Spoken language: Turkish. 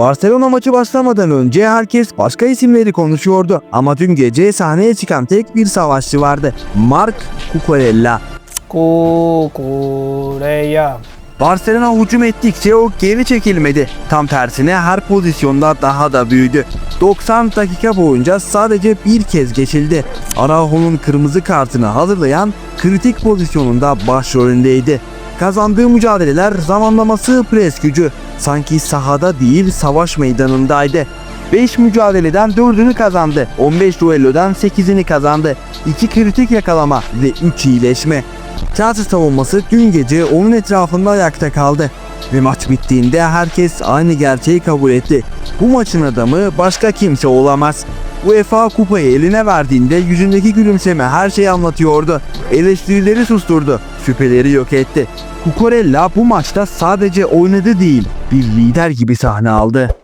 Barcelona maçı başlamadan önce herkes başka isimleri konuşuyordu ama dün gece sahneye çıkan tek bir savaşçı vardı. Marc Cucurella. Kukureya. Barcelona hücum ettikçe o geri çekilmedi. Tam tersine her pozisyonda daha da büyüdü. 90 dakika boyunca sadece bir kez geçildi. Araujo'nun kırmızı kartını hazırlayan kritik pozisyonunda başrolündeydi. Kazandığı mücadeleler zamanlaması pres gücü. Sanki sahada değil savaş meydanındaydı. 5 mücadeleden 4'ünü kazandı. 15 duellodan 8'ini kazandı. 2 kritik yakalama ve 3 iyileşme. Chelsea savunması dün gece onun etrafında ayakta kaldı. Ve maç bittiğinde herkes aynı gerçeği kabul etti. Bu maçın adamı başka kimse olamaz. UEFA kupayı eline verdiğinde yüzündeki gülümseme her şeyi anlatıyordu. Eleştirileri susturdu, şüpheleri yok etti. Cucurella bu maçta sadece oynadı değil, bir lider gibi sahne aldı.